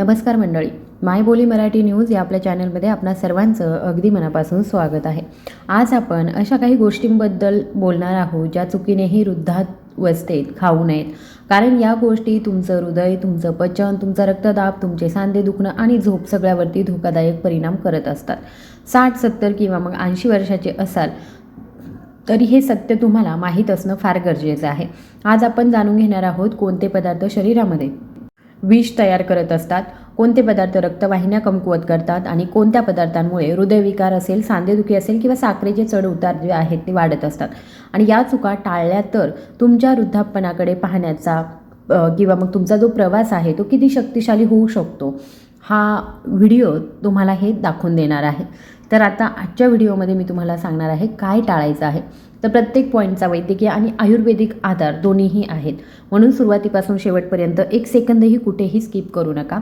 नमस्कार मंडळी. माय बोली मराठी न्यूज या आपल्या चॅनलमध्ये आपणा सर्वांचं अगदी मनापासून स्वागत आहे. आज आपण अशा काही गोष्टींबद्दल बोलणार आहोत ज्या चुकीनेही वृद्धावस्थेत खाऊ नयेत. कारण या गोष्टी तुमचं हृदय तुमचं पचन तुमचा रक्तदाब तुमचे सांधे दुखणं आणि झोप सगळ्यावरती धोकादायक परिणाम करत असतात. साठ सत्तर किंवा मग ऐंशी वर्षाचे असाल तरी हे सत्य तुम्हाला माहीत असणं फार गरजेचं आहे. आज आपण जाणून घेणार आहोत कोणते पदार्थ शरीरामध्ये विष तयार करत असतात. कोणते पदार्थ रक्तवाहिन्या कमकुवत करतात आणि कोणत्या पदार्थांमुळे हृदयविकार असेल सांधेदुखी असेल किंवा साखरेचे चढ उतार जे आहेत ते वाढत असतात. आणि या चुका टाळल्या तर तुमच्या वृद्धापनाकडे पाहण्याचा किंवा मग तुमचा जो प्रवास आहे तो किती शक्तिशाली होऊ शकतो हा व्हिडिओ तुम्हाला हे दाखवून देणार आहे. तर आता आजच्या व्हिडिओमध्ये मी तुम्हाला सांगणार आहे काय टाळायचं आहे. तर प्रत्येक पॉईंटचा वैद्यकीय आणि आयुर्वेदिक आधार दोन्हीही आहेत. म्हणून सुरुवातीपासून शेवटपर्यंत एक सेकंदही कुठेही स्किप करू नका.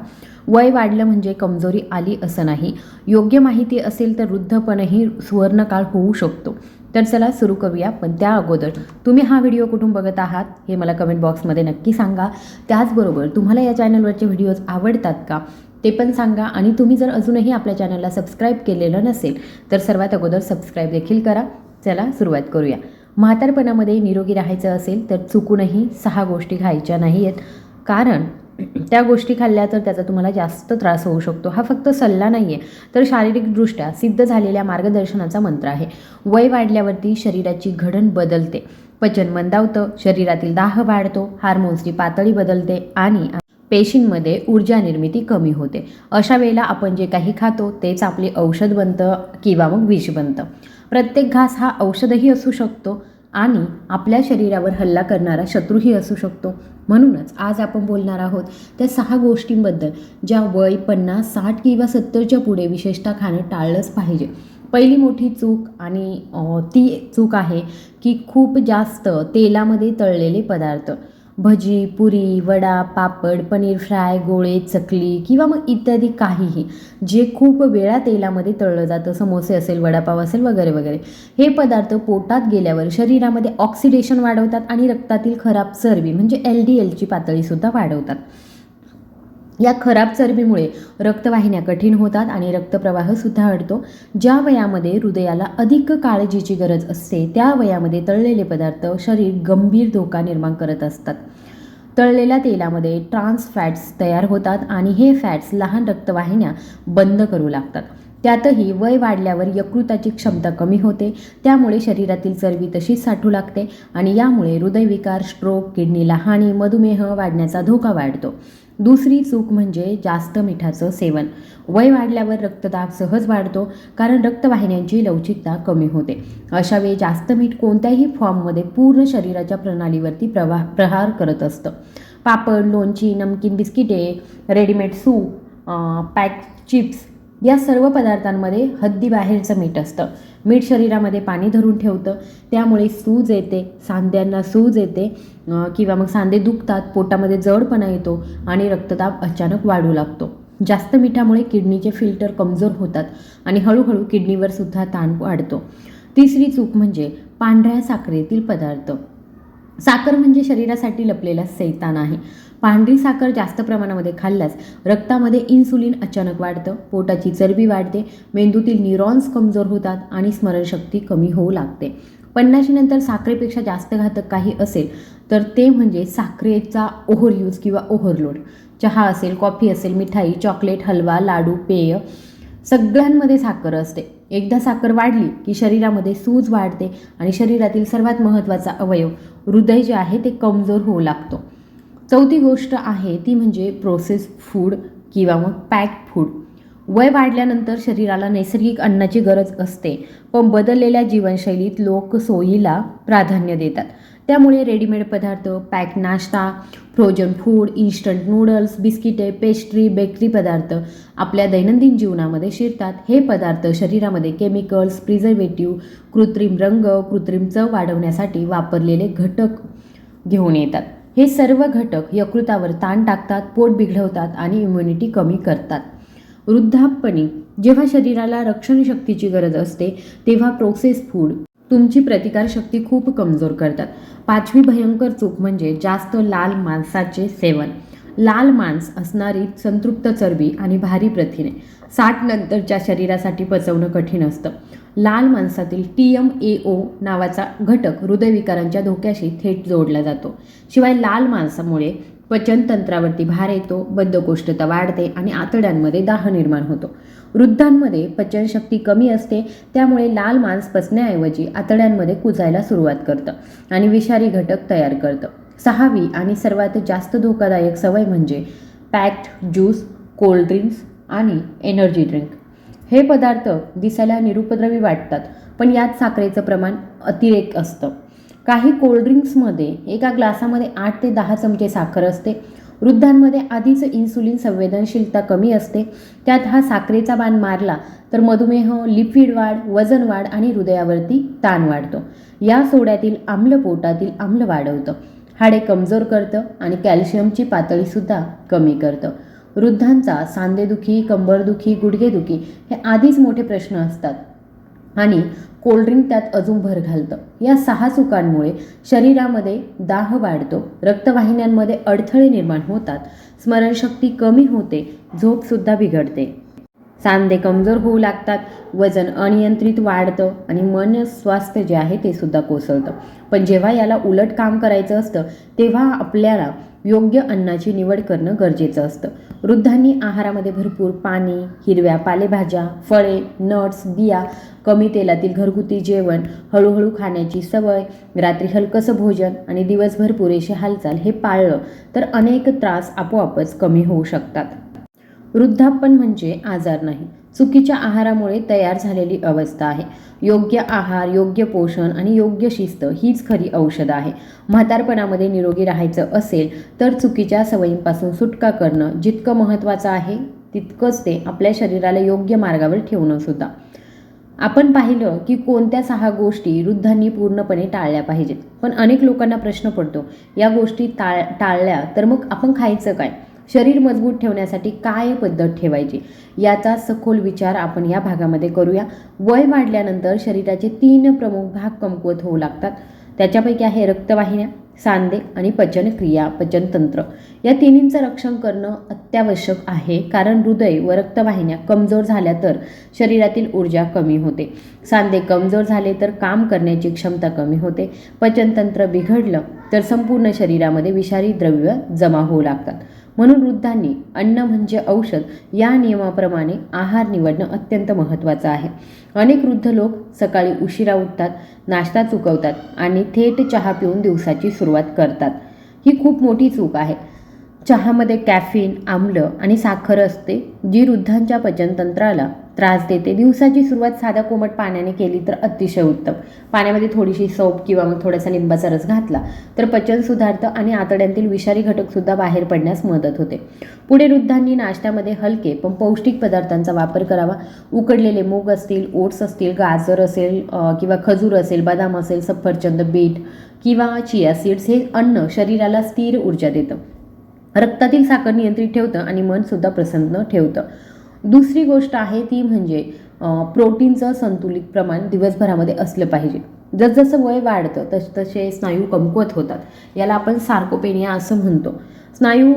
वय वाढलं म्हणजे कमजोरी आली असं नाही. योग्य माहिती असेल तर वृद्धपणही सुवर्णकाळ होऊ शकतो. तर चला सुरू करूया पण त्या अगोदर तुम्ही हा व्हिडिओ कुठून बघत आहात हे मला कमेंट बॉक्समध्ये नक्की सांगा. त्याचबरोबर तुम्हाला या चॅनलवरचे व्हिडिओज आवडतात का ते पण सांगा आणि तुम्ही जर अजूनही आपल्या चॅनलला सबस्क्राईब केलेलं नसेल तर सर्वात अगोदर सबस्क्राईब देखील करा. चला सुरुवात करूया. म्हातारपणामध्ये निरोगी राहायचं असेल तर चुकूनही सहा गोष्टी खायच्या नाही आहेत कारण त्या गोष्टी खाल्ल्या तर त्याचा तुम्हाला जास्त त्रास होऊ शकतो. हा फक्त सल्ला नाही आहे तर शारीरिकदृष्ट्या सिद्ध झालेल्या मार्गदर्शनाचा मंत्र आहे. वय वाढल्यावरती शरीराची घडण बदलते. पचन मंदावतं शरीरातील दाह वाढतो हार्मोन्सची पातळी बदलते आणि पेशींमध्ये ऊर्जा निर्मिती कमी होते. अशा वेळेला आपण जे काही खातो तेच आपले औषध बनतं किंवा मग विष बनतं. प्रत्येक घास हा औषधही असू शकतो आणि आपल्या शरीरावर हल्ला करणारा शत्रूही असू शकतो. म्हणूनच आज आपण बोलणार आहोत त्या सहा गोष्टींबद्दल ज्या वय पन्नास साठ किंवा सत्तरच्या पुढे विशेषतः खाणं टाळलंच पाहिजे. पहिली मोठी चूक आणि ती चूक आहे की खूप जास्त तेलामध्ये तळलेले पदार्थ. भजी पुरी वडा पापड पनीर फ्राय गोळे चकली किंवा मग इत्यादी काहीही जे खूप वेळा तेलामध्ये तळलं जातं. समोसे असेल वडापाव असेल वगैरे वगैरे. हे पदार्थ पोटात गेल्यावर शरीरामध्ये ऑक्सिडेशन वाढवतात आणि रक्तातील खराब चरबी म्हणजे एल डी एलची पातळीसुद्धा वाढवतात. या खराब चरबीमुळे रक्तवाहिन्या कठीण होतात आणि रक्तप्रवाहसुद्धा अडतो. ज्या वयामध्ये हृदयाला अधिक काळजीची गरज असते त्या वयामध्ये तळलेले पदार्थ शरीर गंभीर धोका निर्माण करत असतात. तळलेल्या तेलामध्ये ट्रान्स फॅट्स तयार होतात आणि हे फॅट्स लहान रक्तवाहिन्या बंद करू लागतात. त्यातही वय वाढल्यावर यकृताची क्षमता कमी होते त्यामुळे शरीरातील चरबी तशीच साठू लागते आणि यामुळे हृदयविकार स्ट्रोक किडनीला हानी मधुमेह वाढण्याचा धोका वाढतो. दुसरी चूक म्हणजे जास्त मिठाचं सेवन. वय वाढल्यावर रक्तदाब सहज वाढतो कारण रक्तवाहिन्यांची लवचिकता कमी होते. अशा वेळी जास्त मीठ कोणत्याही फॉर्ममध्ये पूर्ण शरीराच्या प्रणालीवरती प्रवाह प्रहार करत असतं. पापड लोणची नमकीन बिस्किटे रेडीमेड सूप पॅक चिप्स या सर्व पदार्थांमध्ये हद्दीबाहेरचं मीठ असतं. मीठ शरीरामध्ये पाणी धरून ठेवतं. त्यामुळे सूज येते सांध्यांना सूज येते किंवा मग सांधे दुखतात पोटामध्ये जडपणा येतो आणि रक्तदाब अचानक वाढू लागतो. जास्त मिठामुळे किडनीचे फिल्टर कमजोर होतात आणि हळूहळू किडनीवर सुद्धा ताण वाढतो. तिसरी चूक म्हणजे पांढऱ्या साखरेतील पदार्थ. साखर म्हणजे शरीरासाठी लपलेला सैतान आहे. पांढरी साखर जास्त प्रमाणामध्ये खाल्ल्यास रक्तामध्ये इन्सुलिन अचानक वाढतं पोटाची चरबी वाढते मेंदूतील न्यूरॉन्स कमजोर होतात आणि स्मरणशक्ती कमी होऊ लागते. पन्नाशीनंतर साखरेपेक्षा जास्त घातक काही असेल तर ते म्हणजे साखरेचा ओव्हर यूज किंवा ओव्हरलोड. चहा असेल कॉफी असेल मिठाई चॉकलेट हलवा लाडू पेय सगळ्यांमध्ये साखर असते. एकदा साखर वाढली की शरीरामध्ये सूज वाढते आणि शरीरातील सर्वात महत्त्वाचा अवयव हृदय जे आहे ते कमजोर होऊ लागतो. चौथी गोष्ट आहे ती म्हणजे प्रोसेस फूड किंवा मग पॅक फूड वय वाढल्यानंतर शरीराला नैसर्गिक अन्नाची गरज असते. पण बदललेल्या जीवनशैलीत लोक सोयीला प्राधान्य देतात. त्यामुळे रेडीमेड पदार्थ पॅक नाश्ता फ्रोजन फूड इन्स्टंट नूडल्स बिस्किटे पेस्ट्री बेकरी पदार्थ आपल्या दैनंदिन जीवनामध्ये शिरतात. हे पदार्थ शरीरामध्ये केमिकल्स प्रिझर्वेटिव्ह कृत्रिम रंग कृत्रिम चव वाढवण्यासाठी वापरलेले घटक घेऊन येतात. हे सर्व घटक यकृतावर ताण टाकतात पोट बिघडवतात आणि इम्युनिटी कमी करतात. वृद्धापणी जेव्हा शरीराला रक्षण शक्तीची गरज असते तेव्हा प्रोसेस फूड तुमची प्रतिकारशक्ती खूप कमजोर करतात. पाचवी भयंकर चूक म्हणजे जास्त लाल मांसाचे सेवन. लाल मांस असणारी संतृप्त चरबी आणि भारी प्रथिने. साठ नंतरच्या शरीरासाठी पचवणं कठीण असतं. लाल मांसातील टी एम ए ओ नावाचा घटक हृदयविकारांच्या धोक्याशी थेट जोडला जातो. शिवाय लाल मांसामुळे पचनतंत्रावरती भार येतो बद्धकोष्ठता वाढते आणि आतड्यांमध्ये दाह निर्माण होतो. वृद्धांमध्ये पचनशक्ती कमी असते त्यामुळे लाल मांस पचण्याऐवजी आतड्यांमध्ये कुजायला सुरुवात करतं आणि विषारी घटक तयार करतं. सहावी आणि सर्वात जास्त धोकादायक सवय म्हणजे पॅक्ड ज्यूस कोल्ड्रिंक्स आणि एनर्जी ड्रिंक. हे पदार्थ दिसायला निरुपद्रवी वाटतात पण यात साखरेचं प्रमाण अतिरेक असतं. काही कोल्ड्रिंक्समध्ये एका ग्लासामध्ये आठ ते दहा चमचे साखर असते. वृद्धांमध्ये आधीच इन्सुलिन संवेदनशीलता कमी असते. त्यात हा साखरेचा बाण मारला तर मधुमेह लिपिड वाढ वजन वाढ आणि हृदयावरती ताण वाढतो. या सोड्यातील आम्ल पोटातील आम्ल वाढवतं. हाडे कमजोर करतं आणि कॅल्शियमची पातळीसुद्धा कमी करतं. वृद्धांचा सांधेदुखी कंबरदुखी गुडघेदुखी हे आधीच मोठे प्रश्न असतात. आणि कोल्ड्रिंक त्यात अजून भर घालतं. या सहा चुकांमुळे शरीरामध्ये दाह वाढतो रक्तवाहिन्यांमध्ये अडथळे निर्माण होतात स्मरणशक्ती कमी होते झोपसुद्धा बिघडते. सांधे कमजोर होऊ लागतात वजन अनियंत्रित वाढतं आणि मन स्वास्थ्य जे आहे ते सुद्धा कोसळतं. पण जेव्हा याला उलट काम करायचं असतं तेव्हा आपल्याला योग्य अन्नाची निवड करणं गरजेचं असतं. वृद्धांनी आहारामध्ये भरपूर पाणी हिरव्या पालेभाज्या फळे नट्स बिया कमी तेलातील घरगुती जेवण हळूहळू खाण्याची सवय रात्री हलकंसं भोजन आणि दिवसभर पुरेशी हालचाल हे पाळलं तर अनेक त्रास आपोआपच कमी होऊ शकतात. वृद्धापन म्हणजे आजार नाही. चुकीच्या आहारामुळे तयार झालेली अवस्था आहे. योग्य आहार योग्य पोषण आणि योग्य शिस्त हीच खरी औषध आहे. म्हातारपणामध्ये निरोगी राहायचं असेल तर चुकीच्या सवयींपासून सुटका करणं जितकं महत्त्वाचं आहे तितकंच ते आपल्या शरीराला योग्य मार्गावर ठेवणं सुद्धा. आपण पाहिलं की कोणत्या सहा गोष्टी वृद्धांनी पूर्णपणे टाळल्या पाहिजेत. पण अनेक लोकांना प्रश्न पडतो या गोष्टी टाळ टाळल्या तर मग आपण खायचं काय? शरीर मजबूत ठेवण्यासाठी काय पद्धत ठेवायची? याचा सखोल विचार आपण या भागामध्ये करूया. वय वाढल्यानंतर शरीराचे तीन प्रमुख भाग कमकुवत होऊ लागतात. त्याच्यापैकी आहे रक्तवाहिन्या सांधे आणि पचनक्रिया पचनतंत्र. या तिन्हींचं रक्षण करणं अत्यावश्यक आहे कारण हृदय व रक्तवाहिन्या कमजोर झाल्या तर शरीरातील ऊर्जा कमी होते. सांधे कमजोर झाले तर काम करण्याची क्षमता कमी होते. पचनतंत्र बिघडलं तर संपूर्ण शरीरामध्ये विषारी द्रव्य जमा होऊ लागतात. म्हणून वृद्धांनी अन्न म्हणजे औषध या नियमाप्रमाणे आहार निवडणं अत्यंत महत्त्वाचं आहे. अनेक वृद्ध लोक सकाळी उशिरा उठतात नाश्ता चुकवतात आणि थेट चहा पिऊन दिवसाची सुरुवात करतात. ही खूप मोठी चूक आहे. चहामध्ये कॅफिन आम्लं आणि साखर असते जी वृद्धांच्या पचनतंत्राला त्रास देते. दिवसाची सुरुवात साध्या कोमट पाण्याने केली तर अतिशय उत्तम. पाण्यामध्ये थोडीशी सोप किंवा मग थोडासा लिंबाचा रस घातला तर पचन सुधारतं आणि आतड्यांतील विषारी घटकसुद्धा बाहेर पडण्यास मदत होते. पुढे वृद्धांनी नाश्त्यामध्ये हलके पण पौष्टिक पदार्थांचा वापर करावा. उकडलेले मूग असतील ओट्स असतील गाजर असेल किंवा खजूर असेल बदाम असेल सफरचंद बीट किंवा चिया सीड्स हे अन्न शरीराला स्थिर ऊर्जा देतं. रक्तातील साखर नियंत्रित ठेवतं आणि मनसुद्धा प्रसन्न ठेवतं. दुसरी गोष्ट आहे ती म्हणजे प्रोटीनचं संतुलित प्रमाण दिवसभरामध्ये असलं पाहिजे. जसजसं वय वाढतं तस तसे स्नायू कमकुवत होतात. याला आपण सार्कोपेनिया असं म्हणतो. स्नायू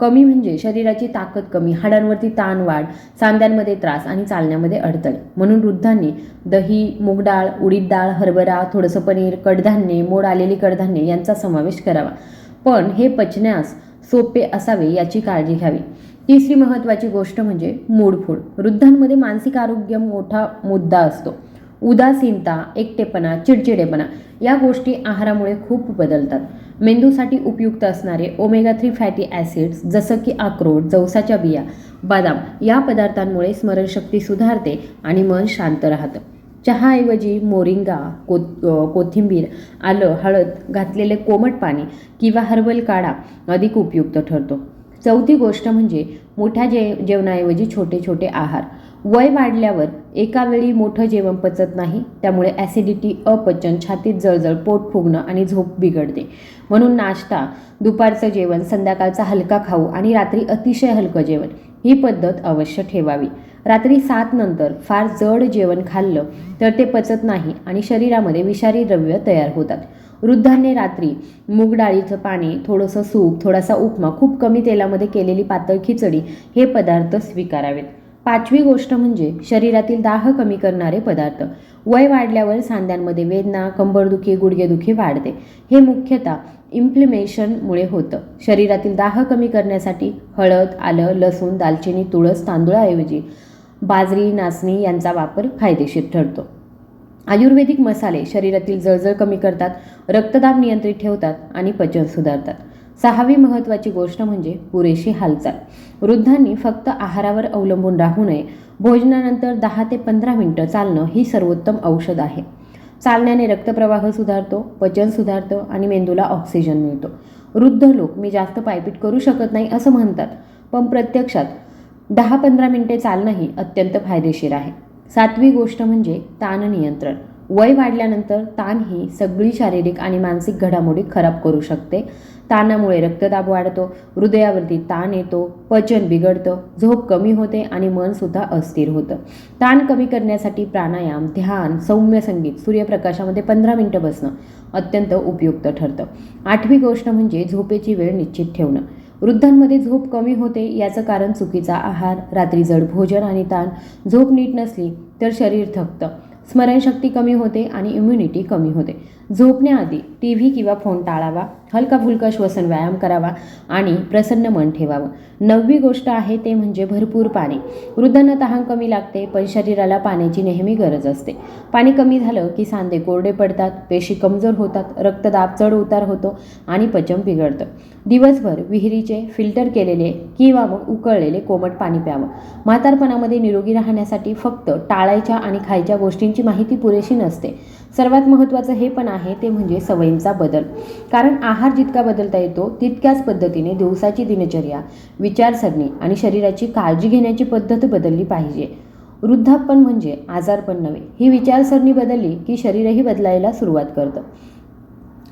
कमी म्हणजे शरीराची ताकद कमी हाडांवरती ताण वाढ सांध्यांमध्ये त्रास आणि चालण्यामध्ये अडथळे म्हणून वृद्धांनी दही मूग डाळ उडीद डाळ हरभरा थोडंसं पनीर कडधान्ये मोड आलेली कडधान्ये यांचा समावेश करावा. पण हे पचण्यास सोपे असावे याची काळजी घ्यावी. तिसरी महत्त्वाची गोष्ट म्हणजे मूडफूड. वृद्धांमध्ये मानसिक आरोग्य मोठा मुद्दा असतो. उदासीनता एकटेपणा चिडचिडेपणा या गोष्टी आहारामुळे खूप बदलतात. मेंदूसाठी उपयुक्त असणारे ओमेगा थ्री फॅटी ॲसिड्स जसं की अक्रोड जवसाच्या बिया बदाम या पदार्थांमुळे स्मरणशक्ती सुधारते आणि मन शांत राहतं. चहाऐवजी मोरिंगा को कोथिंबीर आलं हळद घातलेले कोमट पाणी किंवा हर्बल काढा अधिक उपयुक्त ठरतो. चौथी गोष्ट म्हणजे मोठ्या जे जेवणाऐवजी छोटे छोटे आहार. वय वाढल्यावर एका वेळी मोठं जेवण पचत नाही त्यामुळे ॲसिडिटी अपचन छातीत जळजळ पोट फुगणं आणि झोप बिघडते. म्हणून नाश्ता दुपारचं जेवण संध्याकाळचा हलका खाऊ आणि रात्री अतिशय हलकं जेवण ही पद्धत अवश्य ठेवावी. रात्री सात नंतर फार जड जेवण खाल्लं तर ते पचत नाही आणि शरीरामध्ये विषारी द्रव्य तयार होतात. वृद्धांनी रात्री मूग डाळीचं पाणी थोडंसं सूप थोडासा उपमा खूप कमी तेलामध्ये केलेली पातळ खिचडी हे पदार्थ स्वीकारावेत. पाचवी गोष्ट म्हणजे शरीरातील दाह कमी करणारे पदार्थ. वय वाढल्यावर सांध्यांमध्ये वेदना कंबरदुखी गुडघेदुखी वाढते. हे मुख्यतः इम्प्लिमेशनमुळे होतं. शरीरातील दाह कमी करण्यासाठी हळद आलं लसूण दालचिनी तुळस तांदूळाऐवजी बाजरी नाचणी यांचा वापर फायदेशीर ठरतो. आयुर्वेदिक मसाले शरीरातील जळजळ कमी करतात रक्तदाब नियंत्रित ठेवतात आणि पचन सुधारतात. सहावी महत्त्वाची गोष्ट म्हणजे पुरेशी हालचाल. वृद्धांनी फक्त आहारावर अवलंबून राहू नये भोजनानंतर दहा ते पंधरा मिनटं चालणं ही सर्वोत्तम औषध आहे. चालण्याने रक्तप्रवाह सुधारतो पचन सुधारतं आणि मेंदूला ऑक्सिजन मिळतो. वृद्ध लोक मी जास्त पायपीट करू शकत नाही असं म्हणतात पण प्रत्यक्षात दहा पंधरा मिनिटे चालणंही अत्यंत फायदेशीर आहे. सातवी गोष्ट म्हणजे ताण नियंत्रण. वय वाढल्यानंतर ताण ही सगळी शारीरिक आणि मानसिक घडामोडी खराब करू शकते. ताणामुळे रक्तदाब वाढतो हृदयावरती ताण येतो पचन बिघडतं झोप कमी होते आणि मनसुद्धा अस्थिर होतं. ताण कमी करण्यासाठी प्राणायाम ध्यान सौम्य संगीत सूर्यप्रकाशामध्ये पंधरा मिनटं बसणं अत्यंत उपयुक्त ठरतं. आठवी गोष्ट म्हणजे झोपेची वेळ निश्चित ठेवणं. वृद्धांमध्ये झोप कमी होते याचं कारण चुकीचा आहार रात्री जड भोजन आणि ताण झोप नीट नसली तर शरीर थकतं. स्मरणशक्ती कमी होते आणि इम्युनिटी कमी होते. झोपण्याआधी टी व्ही किंवा फोन टाळावा हलका फुलका श्वसन व्यायाम करावा आणि प्रसन्न मन ठेवावं. नववी गोष्ट आहे ते म्हणजे भरपूर पाणी. वृद्धांना तहान कमी लागते पण शरीराला पाण्याची नेहमी गरज असते. पाणी कमी झालं की सांधे कोरडे पडतात पेशी कमजोर होतात रक्तदाब चढ उतार होतो आणि पचन बिघडतं. दिवसभर विहिरीचे फिल्टर केलेले किंवा मग उकळलेले कोमट पाणी प्यावं. म्हातारपणामध्ये निरोगी राहण्यासाठी फक्त टाळायच्या आणि खायच्या गोष्टींची माहिती पुरेशी नसते. सर्वात महत्त्वाचं हे पण आहे ते म्हणजे सवयींचा बदल. कारण आहार जितका बदलता येतो तितक्याच पद्धतीने दिवसाची दिनचर्या विचारसरणी आणि शरीराची काळजी घेण्याची पद्धत बदलली पाहिजे. वृद्धापन म्हणजे आजारपण नव्हे. ही विचारसरणी बदलली की शरीरही बदलायला सुरुवात करतं.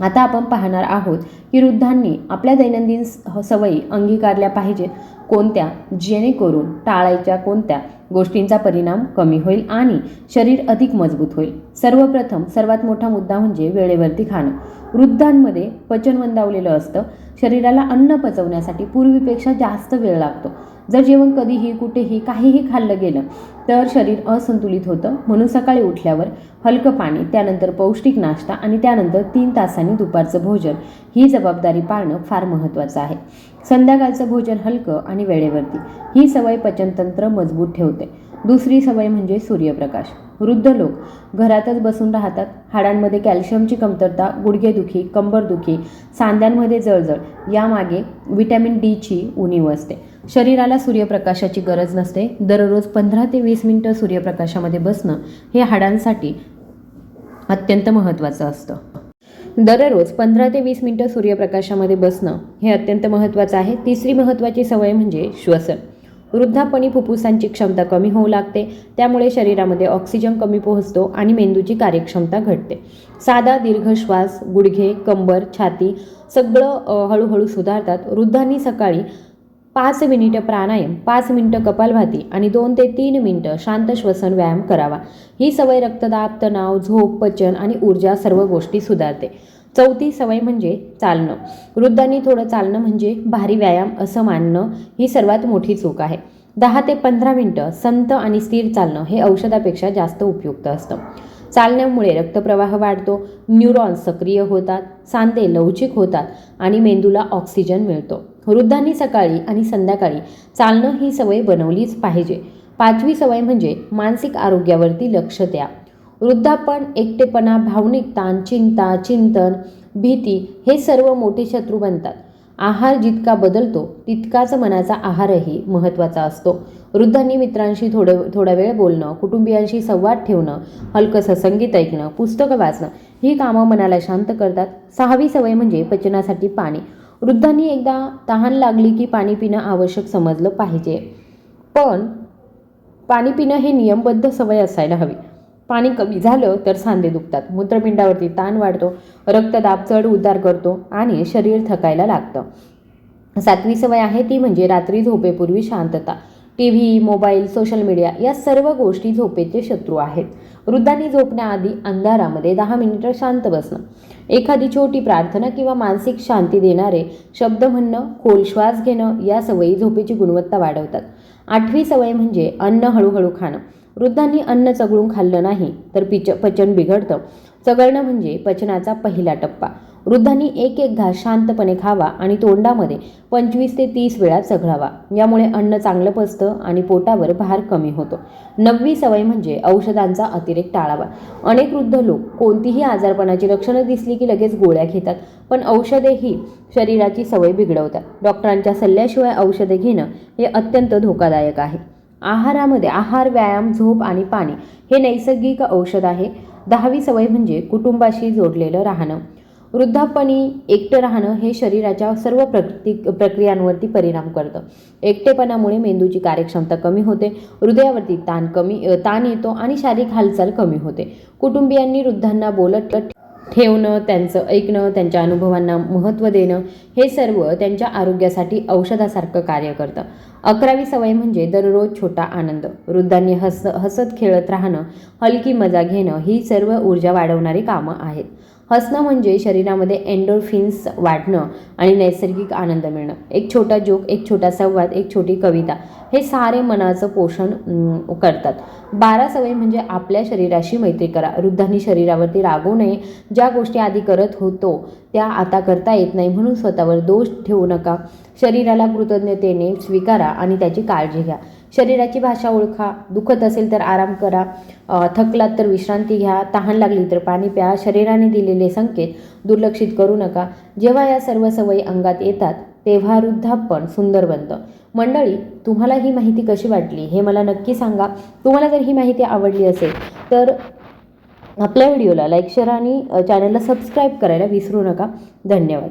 आता आपण पाहणार आहोत की वृद्धांनी आपल्या दैनंदिन स- सवयी अंगीकारल्या पाहिजेत. कोणत्या? जेणेकरून टाळायच्या कोणत्या? गोष्टींचा परिणाम कमी होईल आणि शरीर अधिक मजबूत होईल. सर्वप्रथम सर्वात मोठा मुद्दा म्हणजे वेळेवरती खाणं. वृद्धांमध्ये पचन मंदावलेलं असतं. शरीराला अन्न पचवण्यासाठी पूर्वीपेक्षा जास्त वेळ लागतो. जर जेवण कधीही कुठेही काहीही खाल्लं गेलं तर शरीर असंतुलित होतं. म्हणून सकाळी उठल्यावर हलकं पाणी त्यानंतर पौष्टिक नाश्ता आणि त्यानंतर तीन तासांनी दुपारचं भोजन ही जबाबदारी पाळणं फार महत्त्वाचं आहे. संध्याकाळचं भोजन हलकं आणि वेळेवरती. ही सवय पचनतंत्र मजबूत ठेवते. दुसरी सवय म्हणजे सूर्यप्रकाश. वृद्ध लोक घरातच बसून राहतात. हाडांमध्ये कॅल्शियमची कमतरता गुडघेदुखी कंबरदुखी सांध्यांमध्ये जळजळ यामागे व्हिटॅमिन डीची उणीव असते. शरीराला सूर्यप्रकाशाची गरज नसते. दररोज पंधरा ते वीस मिनटं सूर्यप्रकाशामध्ये बसणं हे हाडांसाठी अत्यंत महत्त्वाचं असतं. दररोज पंधरा ते वीस मिनटं सूर्यप्रकाशामध्ये बसणं हे अत्यंत महत्त्वाचं आहे. तिसरी महत्त्वाची सवय म्हणजे श्वसन. वृद्धापणी फुफ्फुसांची क्षमता कमी होऊ लागते. त्यामुळे शरीरामध्ये ऑक्सिजन कमी पोहोचतो आणि मेंदूची कार्यक्षमता घटते. साधा दीर्घ श्वास गुडघे कंबर छाती सगळं हळूहळू सुधारतात. वृद्धांनी सकाळी पाच मिनिटं प्राणायाम पाच मिनिटं कपालभाती आणि दोन ते तीन मिनिटं शांत श्वसन व्यायाम करावा. ही सवय रक्तदाब तणाव झोप पचन आणि ऊर्जा सर्व गोष्टी सुधारते. चौथी सवय म्हणजे चालणं. वृद्धांनी थोडं चालणं म्हणजे भारी व्यायाम असं मानणं ही सर्वात मोठी चूक आहे. दहा ते पंधरा मिनटं संत आणि स्थिर चालणं हे औषधापेक्षा जास्त उपयुक्त असतं. चालण्यामुळे रक्तप्रवाह वाढतो न्यूरॉन्स सक्रिय होतात सांधे लवचिक होतात आणि मेंदूला ऑक्सिजन मिळतो. वृद्धांनी सकाळी आणि संध्याकाळी चालणं ही सवय बनवलीच पाहिजे. पाचवी सवय म्हणजे मानसिक आरोग्यावरती लक्ष द्या. वृद्धापण एकटेपणा भावनिक ताण चिंता चिंतन भीती हे सर्व मोठे शत्रू बनतात. आहार जितका बदलतो तितकाच मनाचा आहारही महत्त्वाचा असतो. वृद्धांनी मित्रांशी थोडं थोडा वेळ बोलणं कुटुंबियांशी संवाद ठेवणं हलकंसं संगीत ऐकणं पुस्तकं वाचणं ही कामं मनाला शांत करतात. सहावी सवय म्हणजे पचनासाठी पाणी. वृद्धांनी एकदा तहान लागली की पाणी पिणं आवश्यक समजलं पाहिजे. पण पाणी पिणं हे नियमबद्ध सवय असायला हवी. पाणी कमी झालं तर सांधे दुखतात. मूत्रपिंडावरती ताण वाढतो रक्तदाब चढ उतार करतो आणि शरीर थकायला लागतं. सातवी सवय आहे ती म्हणजे रात्री झोपेपूर्वी शांतता. T V mobile social media या सर्व गोष्टी झोपेचे शत्रू आहेत. वृद्धांनी झोपण्याआधी अंधारामध्ये दहा मिनिटं शांत बसणं. एखादी छोटी प्रार्थना किंवा मानसिक शांती देणारे शब्द म्हणणं खोल श्वास घेणं या सवयी झोपेची गुणवत्ता वाढवतात. आठवी सवय म्हणजे अन्न हळूहळू खाणं. वृद्धांनी अन्न चगळून खाल्लं नाही तर पिच पचन बिघडतं. चगळणं म्हणजे पचनाचा पहिला टप्पा. वृद्धांनी एक एक घास शांतपणे खावा आणि तोंडामध्ये पंचवीस ते तीस वेळा चघळावा. यामुळे अन्न चांगलं पचतं आणि पोटावर भार कमी होतो. नववी सवय म्हणजे औषधांचा अतिरेक टाळावा. अनेक वृद्ध लोक कोणतीही आजारपणाची लक्षणं दिसली की लगेच गोळ्या घेतात पण औषधेही शरीराची सवय बिघडवतात. डॉक्टरांच्या सल्ल्याशिवाय औषधे घेणं हे अत्यंत धोकादायक आहे. आहारामध्ये आहार व्यायाम झोप आणि पाणी हे नैसर्गिक औषध आहे. दहावी सवय म्हणजे कुटुंबाशी जोडलेलं राहणं. वृद्धापणी एकटं राहणं हे शरीराच्या सर्व प्रकृती प्रक्रियांवरती परिणाम करतं. एकटेपणामुळे मेंदूची कार्यक्षमता कमी होते हृदयावरती ताण कमी ताण येतो आणि शारीरिक हालचाल कमी होते. कुटुंबियांनी वृद्धांना बोलत ठेवणं त्यांचं ऐकणं त्यांच्या अनुभवांना महत्त्व देणं हे सर्व त्यांच्या आरोग्यासाठी औषधासारखं कार्य करतं. अकरावी सवय म्हणजे दररोज छोटा आनंद. वृद्धांनी हस हसत खेळत राहणं हलकी मजा घेणं ही सर्व ऊर्जा वाढवणारी कामं आहेत. हसणं म्हणजे शरीरामध्ये एन्डोर्फिन्स वाढणं आणि नैसर्गिक आनंद मिळणं. एक छोटा जोक एक छोटा संवाद एक छोटी कविता हे सारे मनाचं पोषण करतात. बारा सवय म्हणजे आपल्या शरीराशी मैत्री करा. वृद्धांनी शरीरावरती रागू नये. ज्या गोष्टी आधी करत होतो त्या आता करता येत नाही म्हणून स्वतःवर दोष ठेवू नका. शरीराला कृतज्ञतेने स्वीकारा आणि त्याची काळजी घ्या. शरीराची भाषा ओळखा दुखत असेल तर आराम करा थकलात तर विश्रांती घ्या तहान लागली तर पाणी प्या शरीराने दिलेले संकेत दुर्लक्षित करू नका. जेव्हा या सर्व सवयी अंगात येतात तेव्हा वृद्धापण सुंदर बनतं. मंडळी तुम्हाला ही माहिती कशी वाटली हे मला नक्की सांगा. तुम्हाला जर ही माहिती आवडली असेल तर आपल्या व्हिडिओला लाईक शेअर आणि चॅनलला सबस्क्राईब करायला विसरू नका. धन्यवाद.